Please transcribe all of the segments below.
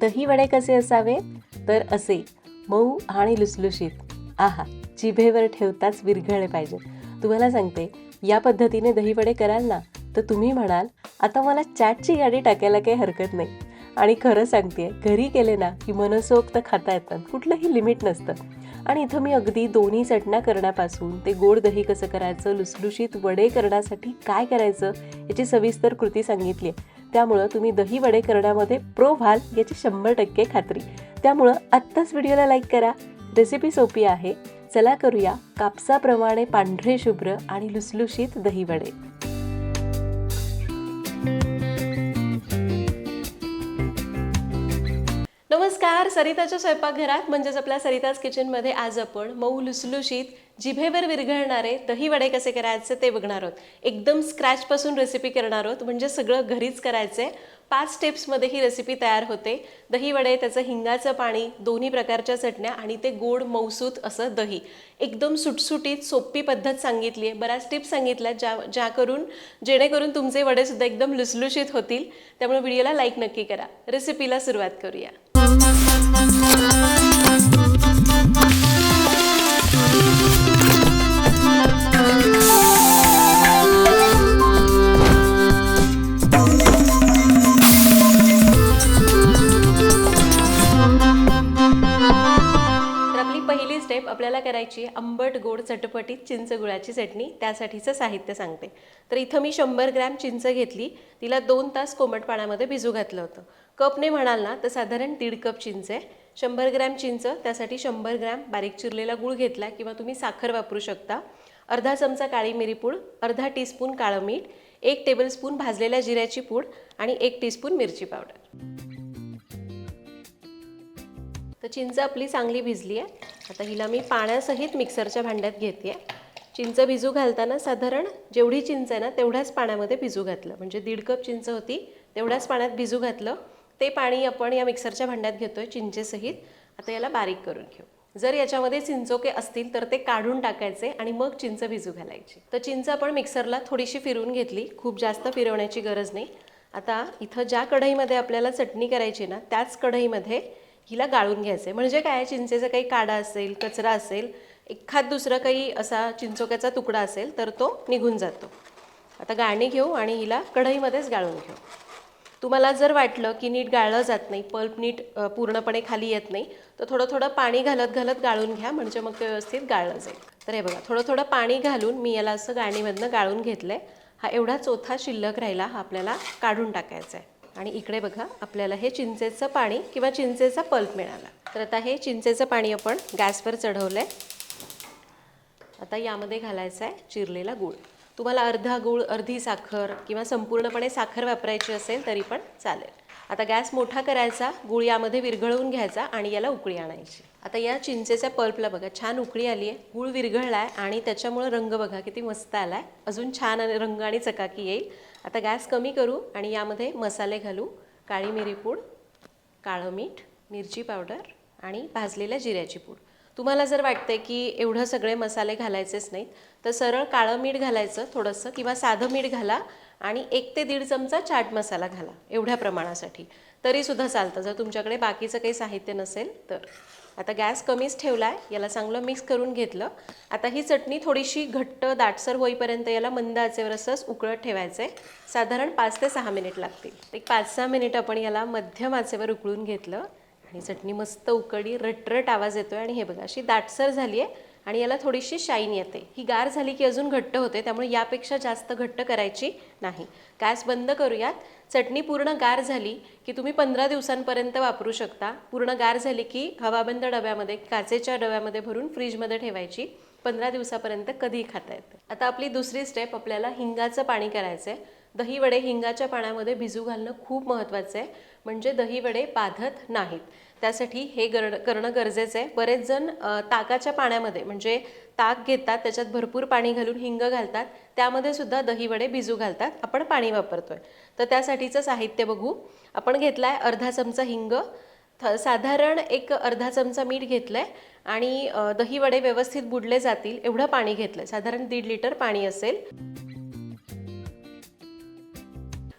दही वडे कसे असावे? तर असे मऊ आणि लुसलुशीत. आहा जिभेवर ठेवताच विरघळले पाहिजे. तुम्हाला सांगते या पद्धतीने दहीवडे कराल ना तर तुम्ही म्हणाल आता मला चॅटची गाडी टाकायला काही हरकत नाही. आणि खरं सांगते घरी केले ना की मनसोक्त खाता येतात. कुठलंही लिमिट नसतं. आणि इथं मी अगदी दोन्ही चटण्या करण्यापासून ते गोड दही कसं करायचं लुसलुशीत वडे करण्यासाठी काय करायचं याची सविस्तर कृती सांगितली आहे त्यामुळं तुम्ही दही वडे करण्यामध्ये प्रो व्हाल याची शंभर टक्के खात्री. त्यामुळं आत्ताच व्हिडिओला लाईक करा. रेसिपी सोपी आहे. चला करूया कापसाप्रमाणे पांढरे शुभ्र आणि लुसलुशीत दही वडे. नमस्कार सरिताच्या स्वयंपाकघरात म्हणजेच आपल्या सरिताज किचनमध्ये आज आपण मऊ लुसलुशीत जिभेवर विरघळणारे दही वडे कसे करायचे ते बघणार आहोत. एकदम स्क्रॅचपासून रेसिपी करणार आहोत. म्हणजे सगळं घरीच करायचं आहे पाच स्टेप्समध्ये ही रेसिपी तयार होते. दही वडे त्याचं हिंगाचं पाणी दोन्ही प्रकारच्या चटण्या आणि ते गोड मौसूत असं दही. एकदम सुटसुटीत सोपी पद्धत सांगितली आहे बऱ्याच टिप्स सांगितल्या ज्या ज्या करून जेणेकरून तुमचे वडेसुद्धा एकदम लुसलुशीत होतील. त्यामुळे व्हिडिओला लाईक नक्की करा. रेसिपीला सुरुवात करूया. तिखट गोड चटपटीत चिंच गुळाची चटणी त्यासाठीचं साहित्य सांगते. तर इथं मी शंभर ग्रॅम चिंच घेतली. तिला दोन तास कोमट पाण्यामध्ये भिजू घातलं होतं. कपने म्हणाल ना तर साधारण दीड कप चिंच आहे. शंभर ग्रॅम चिंच त्यासाठी शंभर ग्रॅम बारीक चिरलेला गूळ घेतला किंवा तुम्ही साखर वापरू शकता. अर्धा चमचा काळी मिरी पूड अर्धा टीस्पून काळं मीठ एक टेबलस्पून भाजलेल्या जिऱ्याची पूड आणि एक टीस्पून मिरची पावडर. तर चिंच आपली चांगली भिजली आहे. आता हिला मी पाण्यासहित मिक्सरच्या भांड्यात घेते चिंच भिजू घालताना साधारण जेवढी चिंच आहे ना तेवढ्याच पाण्यामध्ये भिजू घातलं. म्हणजे दीड कप चिंच होती तेवढ्याच पाण्यात भिजू घातलं. ते पाणी आपण या मिक्सरच्या भांड्यात घेतो आहे चिंचेसहित. आता याला बारीक करून घेऊ. जर याच्यामध्ये चिंचोके असतील तर ते काढून टाकायचे आणि मग चिंच भिजू घालायची. तर चिंच आपण मिक्सरला थोडीशी फिरवून घेतली. खूप जास्त फिरवण्याची गरज नाही. आता इथं ज्या कढईमध्ये आपल्याला चटणी करायची ना त्याच कढईमध्ये हिला गाळून घ्यायचं म्हणजे काय चिंचेचा काही काडा असेल कचरा असेल एखाद दुसरा काही असा चिंचोक्याचा तुकडा असेल तर तो निघून जातो. आता गाळणी घेऊ आणि हिला कढईमध्येच गाळून घेऊ. तुम्हाला जर वाटलं की नीट गाळलं जात नाही पल्प नीट पूर्णपणे खाली येत नाही तर थोडं थोडं पाणी घालत घालत गाळून घ्या म्हणजे मग ते व्यवस्थित गाळलं जाईल. तर हे बघा थोडं थोडं पाणी घालून मी याला असं गाळणीमधनं गाळून घेतलं आहे हा एवढा चौथा शिल्लक राहिला हा आपल्याला काढून टाकायचा आहे आणि इकडे बघा आपल्याला हे चिंचेचं पाणी किंवा चिंचेचा पल्प मिळाला. तर आता हे चिंचेचं पाणी आपण गॅसवर चढवलं आहे आता यामध्ये घालायचा आहे चिरलेला गूळ. तुम्हाला अर्धा गूळ अर्धी साखर किंवा संपूर्णपणे साखर वापरायची असेल तरी पण चालेल. आता गॅस मोठा करायचा गूळ यामध्ये विरघळवून घ्यायचा आणि याला उकळी आणायची. आता या चिंचेच्या पल्पला बघा छान उकळी आली आहे. गूळ विरघळला आहे आणि त्याच्यामुळं रंग बघा किती मस्त आला आहे अजून छान रंग आणि चकाकी येईल. आता गॅस कमी करू आणि यामध्ये मसाले घालू काळी मिरी पूड काळं मीठ मिरची पावडर आणि भाजलेल्या जिऱ्याची पूड. तुम्हाला जर वाटते की एवढं सगळे मसाले घालायचेच नाहीत तर सरळ काळं मीठ घालायचं थोडंसं किंवा साधं मीठ घाला आणि एक ते दीड चमचा चाट मसाला घाला एवढ्या प्रमाणासाठी. तरीसुद्धा चालतं. जर तुमच्याकडे बाकीचं काही साहित्य नसेल तर. आता गॅस कमीच ठेवला आहे याला चांगलं मिक्स करून घेतलं. आता ही चटणी थोडीशी घट्ट दाटसर होईपर्यंत याला मंद आचेवर असंच उकळत ठेवायचं आहे साधारण पाच ते सहा मिनिट लागतील. एक पाच सहा मिनिट आपण याला मध्यम आचेवर उकळून घेतलं. आणि चटणी मस्त उकळी रटरट आवाज येतो आहे आणि हे बघा अशी दाटसर झाली आहे आणि याला थोडीशी शाईन येते. ही गार झाली की अजून घट्ट होते त्यामुळे यापेक्षा जास्त घट्ट करायची नाही. गॅस बंद करूयात. चटणी पूर्ण गार झाली की तुम्ही पंधरा दिवसांपर्यंत वापरू शकता. पूर्ण गार झाली की हवाबंद डब्यामध्ये काचेच्या डब्यामध्ये भरून फ्रीजमध्ये ठेवायची. पंधरा दिवसापर्यंत कधीही खाता येते आता आपली दुसरी स्टेप आपल्याला हिंगाचं पाणी करायचं आहे दही वडे हिंगाच्या पाण्यामध्ये भिजू घालणं खूप महत्त्वाचं आहे. म्हणजे दही वडे बाधत नाहीत. त्यासाठी हे गर करणं गरजेचं आहे. बरेच जण ताकाच्या पाण्यामध्ये म्हणजे ताक घेतात त्याच्यात भरपूर पाणी घालून हिंग घालतात त्यामध्ये सुद्धा दही वडे भिजू घालतात. आपण पाणी वापरतोय. तर त्यासाठीचं साहित्य बघू. आपण घेतलं आहे अर्धा चमचा हिंग. थ साधारण एक अर्धा चमचा मीठ घेतलं आहे आणि दहीवडे दही वडे व्यवस्थित बुडले जातील एवढं पाणी घेतलं आहे साधारण दीड लिटर पाणी असेल.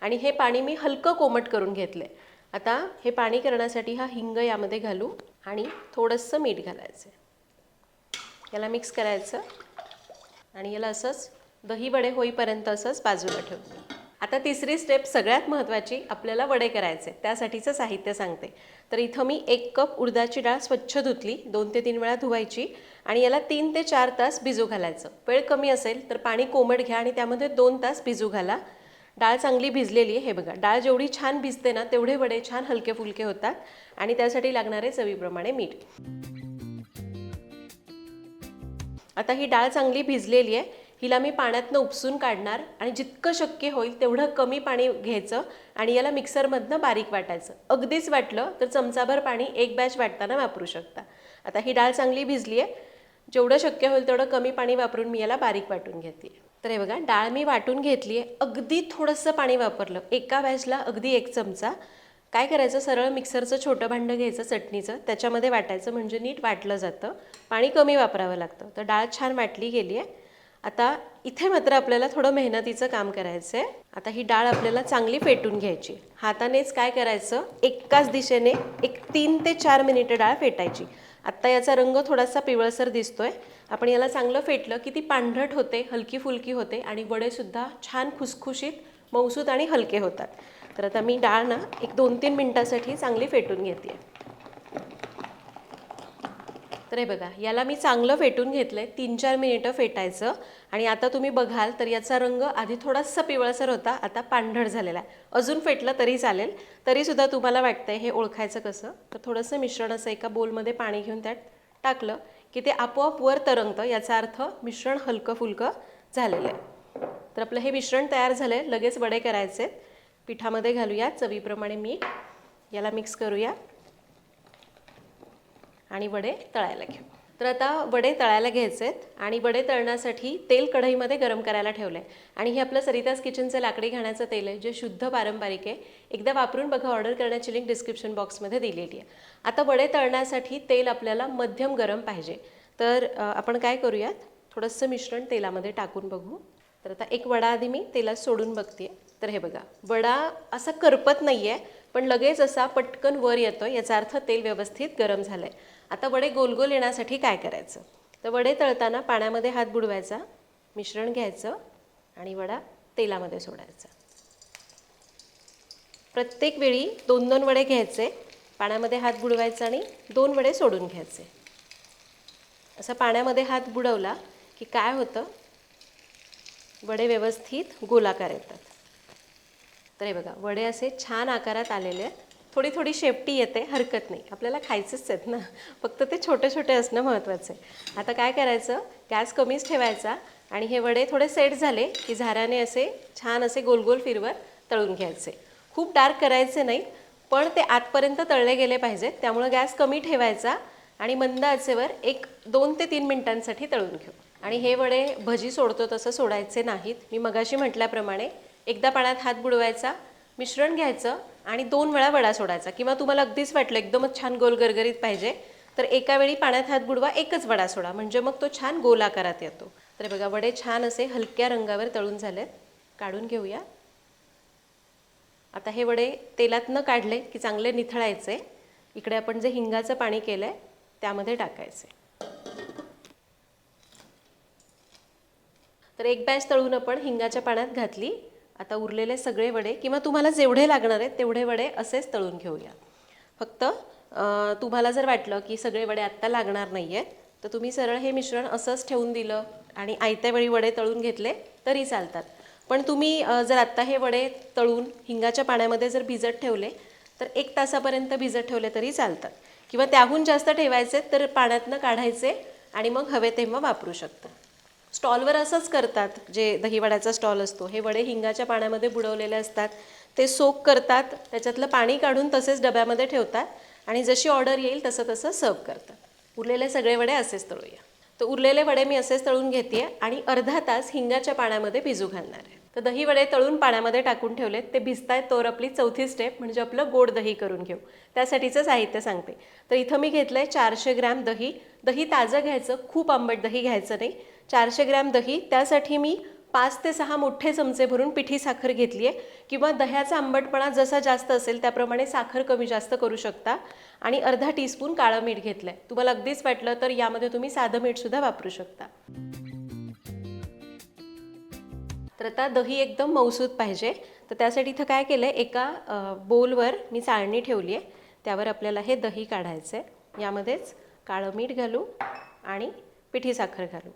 आणि हे पाणी मी हलकं कोमट करून घेतलं आहे आता हे पाणी करण्यासाठी हा हिंग यामध्ये घालू आणि थोडंसं मीठ घालायचं. याला मिक्स करायचं आणि याला असंच दही वडे होईपर्यंत असंच बाजूला ठेवू आता तिसरी स्टेप सगळ्यात महत्त्वाची आपल्याला वडे करायचे त्यासाठीचं साहित्य सांगते. तर इथं मी एक कप उडदाची डाळ स्वच्छ धुतली दोन ते तीन वेळा धुवायची आणि याला तीन ते चार तास भिजू घालायचं. वेळ कमी असेल तर पाणी कोमट घ्या आणि त्यामध्ये दोन तास भिजू घाला. डाळ चांगली भिजलेली आहे हे बघा. डाळ जेवढी छान भिजते ना तेवढे वडे छान हलके फुलके होतात आणि त्यासाठी लागणारे चवीप्रमाणे मीठ. आता ही डाळ चांगली भिजलेली आहे. हिला मी पाण्यातनं उपसून काढणार आणि जितकं शक्य होईल तेवढं कमी पाणी घ्यायचं आणि याला मिक्सरमधनं बारीक वाटायचं. अगदीच वाटलं तर चमचाभर पाणी एक बॅच वाटताना वापरू शकता. आता ही डाळ चांगली भिजली आहे. जेवढं शक्य होईल तेवढं कमी पाणी वापरून मी याला बारीक वाटून घेते. तर हे बघा डाळ मी वाटून घेतली आहे. अगदी थोडंसं पाणी वापरलं. एका बॅचला अगदी एक चमचा. काय करायचं? सरळ मिक्सरचं छोटं भांडं घ्यायचं चटणीचं. त्याच्यामध्ये वाटायचं म्हणजे नीट वाटलं जातं. पाणी कमी वापरावं लागतं. तर डाळ छान वाटली गेली आहे. आता इथे मात्र आपल्याला थोडं मेहनतीचं काम करायचं आहे. आता ही डाळ आपल्याला चांगली फेटून घ्यायची. हातानेच काय करायचं? एकाच दिशेने एक तीन ते चार मिनिटं डाळ फेटायची. आत्ता याचा रंग थोडासा पिवळसर दिसतोय. आपण याला चांगलं फेटलं की ती पांढरट होते हलकी फुलकी होते आणि वडेसुद्धा छान खुसखुशीत मऊसूत आणि हलके होतात. तर आता मी डाळ ना एक दोन तीन मिनटासाठी चांगली फेटून घेते तर हे बघा याला मी चांगलं फेटून घेतलं आहे तीन चार मिनिटं फेटायचं. आणि आता तुम्ही बघाल तर याचा रंग आधी थोडासा पिवळसर होता आता पांढर झालेला आहे. अजून फेटलं तरी चालेल. तरीसुद्धा तुम्हाला वाटतंय हे ओळखायचं कसं? तर थोडंसं मिश्रण असं एका बोलमध्ये पाणी घेऊन त्यात टाकलं की ते आपोआप वर तरंगतं. याचा अर्थ मिश्रण हलकं फुलकं झालेलं आहे. तर आपलं हे मिश्रण तयार झालं आहे लगेच वडे करायचे पिठामध्ये घालूया. चवीप्रमाणे मीठ. याला मिक्स करूया. आणि वडे तळायला घेऊ. तर आता वडे तळायला घ्यायचे आहेत आणि वडे तळण्यासाठी तेल कढईमध्ये गरम करायला ठेवलं आहे आणि हे आपलं सरिताज किचनचं लाकडी घाण्याचं तेल आहे जे शुद्ध पारंपरिक आहे. एकदा वापरून बघा ऑर्डर करण्याची लिंक डिस्क्रिप्शन बॉक्समध्ये दिलेली आहे. आता वडे तळण्यासाठी तेल आपल्याला मध्यम गरम पाहिजे. तर आपण काय करूयात? थोडंसं मिश्रण तेलामध्ये टाकून बघू. तर आता एक वडा आधी मी तेलात सोडून बघते तर हे बघा वडा असा करपत नाही आहे पण लगेच असा पटकन वर येतो याचा अर्थ तेल व्यवस्थित गरम झालं आहे आता वडे गोल गोल येण्यासाठी काय करायचं? तर वडे तळताना पाण्यामध्ये हात बुडवायचा मिश्रण घ्यायचं आणि वडा तेलामध्ये सोडायचा. प्रत्येक वेळी दोन दोन वडे घ्यायचे पाण्यामध्ये हात बुडवायचा आणि दोन वडे सोडून घ्यायचे. असं पाण्यामध्ये हात बुडवला की काय होतं? वडे व्यवस्थित गोलाकार येतात. तर हे बघा वडे असे छान आकारात आलेले आहेत. थोडी थोडी शेपटी येते हरकत नाही. आपल्याला खायचंच आहेत ना. फक्त ते छोटे छोटे असणं महत्त्वाचं आहे. आता काय करायचं? गॅस कमीच ठेवायचा आणि हे वडे थोडे सेट झाले की झाऱ्याने असे छान असे गोल गोल तळून घ्यायचे. खूप डार्क करायचे नाही पण ते आतपर्यंत तळले गेले पाहिजेत. त्यामुळं गॅस कमी ठेवायचा आणि मंद आचेवर एक दोन ते तीन मिनिटांसाठी तळून घेऊ. आणि हे वडे भजी सोडतो तसं सोडायचे नाहीत. मी मगाशी म्हटल्याप्रमाणे एकदा पाण्यात हात बुडवायचा मिश्रण घ्यायचं आणि दोन वेळा वडा सोडायचा. किंवा तुम्हाला अगदीच वाटलं एकदमच छान गोल गरगरीत पाहिजे तर एका वेळी पाण्यात हात बुडवा एकच वडा सोडा. म्हणजे मग तो छान गोल आकारात येतो. तर बघा वडे छान असे हलक्या रंगावर तळून झालेत. काढून घेऊया. आता हे वडे तेलात न काढले की चांगले निथळायचे. इकडे आपण जे हिंगाचं पाणी केलं आहे त्यामध्ये टाकायचे. तर एक बॅच तळून आपण हिंगाच्या पाण्यात घातली. आता उरलेले सगळे वडे किंवा तुम्हाला जेवढे लागणार आहेत तेवढे वडे असेच तळून घेऊया. फक्त तुम्हाला जर वाटलं की सगळे वडे आत्ता लागणार नाही आहेत तर तुम्ही सरळ हे मिश्रण असंच ठेवून दिलं आणि आयत्या वेळी वडे तळून घेतले तरी चालतात. पण तुम्ही जर आत्ता हे वडे तळून हिंगाच्या पाण्यामध्ये जर भिजत ठेवले तर एक तासापर्यंत भिजत ठेवले तरी चालतात. किंवा त्याहून जास्त ठेवायचे तर पाण्यातनं काढायचे आणि मग हवे तेव्हा वापरू शकता. स्टॉलवर असंच करतात जे दहीवड्याचा स्टॉल असतो. हे वडे हिंगाच्या पाण्यामध्ये बुडवलेले असतात. ते सोक करतात त्याच्यातलं पाणी काढून तसेच डब्यामध्ये ठेवतात आणि जशी ऑर्डर येईल तसं तसं सर्व करतात. उरलेले सगळे वडे असेच तळूया. तर उरलेले वडे मी असेच तळून घेते आणि अर्धा तास हिंगाच्या पाण्यामध्ये भिजू घालणार आहे. तर दही वडे तळून पाण्यामध्ये टाकून ठेवलेत. ते भिजतायत तोर आपली चौथी स्टेप म्हणजे आपलं गोड दही करून घेऊ. त्यासाठीचं साहित्य सांगते. तर इथं मी घेतलं आहे चारशे ग्रॅम दही. दही ताजं घ्यायचं खूप आंबट दही घ्यायचं नाही. चारशे ग्रॅम दही त्यासाठी मी पाच ते सहा मोठे चमचे भरून पिठी साखर घेतली आहे. किंवा दह्याचा आंबटपणा जसा जास्त असेल त्याप्रमाणे साखर कमी जास्त करू शकता. आणि अर्धा टीस्पून काळं मीठ घेतलं आहे तुम्हाला अगदीच वाटलं तर यामध्ये तुम्ही साधं मीठसुद्धा वापरू शकता. तर आता दही एकदम मौसूद पाहिजे. तर त्यासाठी इथं काय केलं आहे एका बोलवर मी चाळणी ठेवली आहे. त्यावर आपल्याला हे दही काढायचं आहे यामध्येच काळं मीठ घालू आणि पिठी साखर घालू.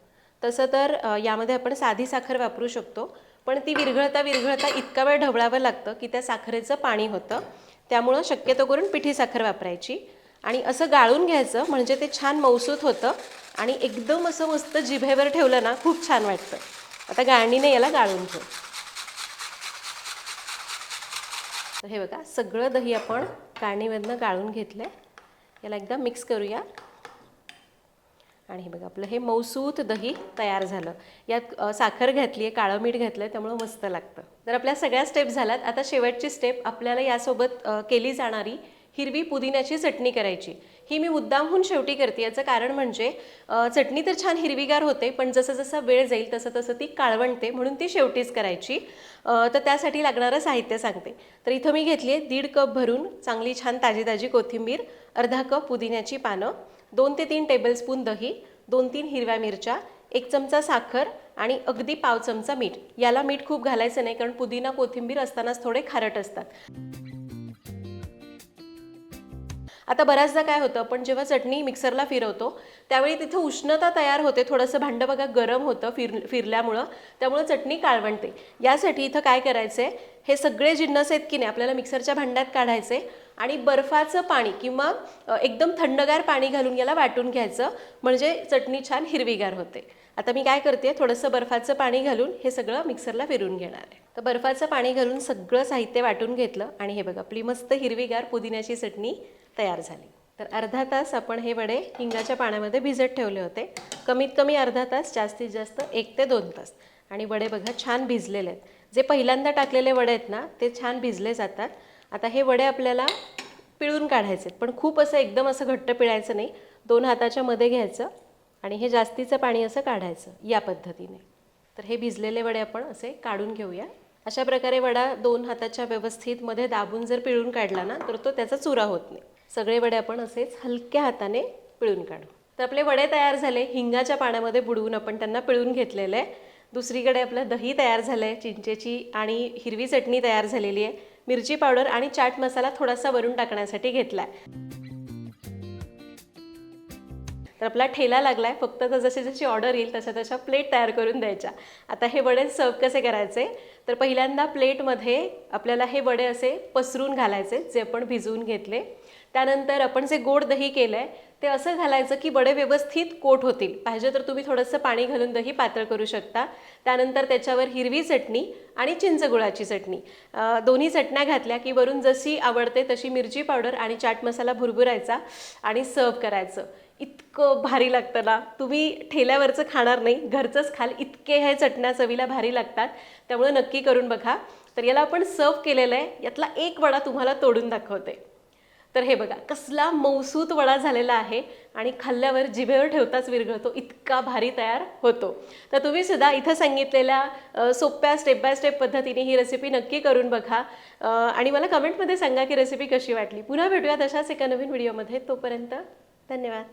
तसं तर यामध्ये आपण साधी साखर वापरू शकतो पण ती विरघळता विरघळता इतका वेळ ढवळावं लागतं की त्या साखरेचं पाणी होतं. त्यामुळं शक्यतो करून पिठी साखर वापरायची. आणि असं गाळून घ्यायचं म्हणजे ते छान मौसूत होतं आणि एकदम असं मस्त जिभेवर ठेवलं ना खूप छान वाटतं. आता गाळणीने याला गाळून घेऊ. हे बघा सगळं दही आपण गाळणीमधनं गाळून घेतलं आहे याला एकदा मिक्स करूया. आणि हे बघा आपलं हे मौसूत दही तयार झालं. यात साखर घातली आहे काळं मीठ घातलं आहे त्यामुळं मस्त लागतं. तर आपल्या सगळ्या स्टेप झाल्यात. आता शेवटची स्टेप आपल्याला यासोबत केली जाणारी हिरवी पुदिन्याची चटणी करायची. ही मी मुद्दामहून शेवटी करते. याचं कारण म्हणजे चटणी तर छान हिरवीगार होते पण जसं जसं वेळ जाईल तसं तसं ती काळवणते म्हणून ती शेवटीच करायची. तर त्यासाठी लागणारं साहित्य सांगते. तर इथं मी घेतली आहे दीड कप भरून चांगली छान ताजी ताजी कोथिंबीर अर्धा कप पुदिन्याची पानं दोन ते तीन टेबलस्पून दही दोन तीन हिरव्या मिरच्या एक चमचा साखर आणि अगदी पाव चमचा मीठ. याला मीठ खूप घालायचं नाही कारण पुदिना कोथिंबीर असतानाच थोडे खारट असतात. आता बऱ्याचदा काय होतं आपण जेव्हा चटणी मिक्सरला फिरवतो त्यावेळी तिथं उष्णता तयार होते. थोडंसं भांडं बघा गरम होतं फिर फिरल्यामुळं. त्यामुळं चटणी काळवणते यासाठी इथं काय करायचं आहे हे सगळे जिन्नस आहेत की नाही आपल्याला मिक्सरच्या भांड्यात काढायचे आणि बर्फाचं पाणी किंवा एकदम थंडगार पाणी घालून याला वाटून घ्यायचं. म्हणजे चटणी छान हिरवीगार होते. आता मी काय करते थोडंसं बर्फाचं पाणी घालून हे सगळं मिक्सरला फिरून घेणार आहे. तर बर्फाचं पाणी घालून सगळं साहित्य वाटून घेतलं आणि हे बघा आपली मस्त हिरवीगार पुदिन्याची चटणी तयार झाली. तर अर्धा तास आपण हे वडे हिंगाच्या पाण्यामध्ये भिजत ठेवले होते. कमीत कमी अर्धा तास जास्तीत जास्त एक ते दोन तास. आणि वडे बघा छान भिजलेले आहेत. जे पहिल्यांदा टाकलेले वडे आहेत ना ते छान भिजले जातात. आता हे वडे आपल्याला पिळून काढायचे आहेत. पण खूप असं एकदम असं घट्ट पिळायचं नाही. दोन हाताच्या मध्ये घ्यायचं आणि हे जास्तीचं पाणी असं काढायचं या पद्धतीने. तर हे भिजलेले वडे आपण असे काढून घेऊया. अशा प्रकारे वडा दोन हाताच्या व्यवस्थित मध्ये दाबून जर पिळून काढला ना तर तो त्याचा चुरा होत नाही. सगळे वडे आपण असेच हलक्या हाताने पिळून काढू. तर आपले वडे तयार झाले. हिंगाच्या पाण्यामध्ये बुडवून आपण त्यांना पिळून घेतलेलं आहे. दुसरीकडे आपलं दही तयार झालं आहे चिंचेची आणि हिरवी चटणी तयार झालेली आहे. मिरची पावडर आणि चाट मसाला थोडासा वरून टाकण्यासाठी घेतला आहे तर आपला ठेला लागला आहे फक्त तर जशी जशी ऑर्डर येईल तशा तशा प्लेट तयार करून द्यायच्या. आता हे वडे सर्व कसे करायचे? तर पहिल्यांदा प्लेटमध्ये आपल्याला हे वडे असे पसरून घालायचे जे आपण भिजवून घेतले. त्यानंतर आपण जे गोड दही केलं आहे ते असं घालायचं की वडे व्यवस्थित कोट होतील. पाहिजे तर तुम्ही थोडंसं पाणी घालून दही पातळ करू शकता. त्यानंतर त्याच्यावर हिरवी चटणी आणि चिंचगुळाची चटणी. दोन्ही चटण्या घातल्या की वरून जशी आवडते तशी मिरची पावडर आणि चाट मसाला भुरभुरायचा आणि सर्व करायचं. इतकं भारी लागतं ना. तुम्ही ठेल्यावरचं खाणार नाही घरचंच खाल. इतके हे चटण्या चवीला भारी लागतात. त्यामुळे नक्की करून बघा. तर याला आपण सर्व केलेलं आहे. यातला एक वडा तुम्हाला तोडून दाखवते. तर हे बघा कसला मौसूत वडा झालेला आहे आणि खाल्ल्यावर जिभेवर ठेवताच विरघळतो. इतका भारी तयार होतो. तर तुम्ही सुद्धा इथं सांगितलेल्या सोप्या स्टेप बाय स्टेप पद्धतीने ही रेसिपी नक्की करून बघा. आणि मला कमेंटमध्ये सांगा की रेसिपी कशी वाटली. पुन्हा भेटूयात अशाच एका नवीन व्हिडिओमध्ये तोपर्यंत धन्यवाद.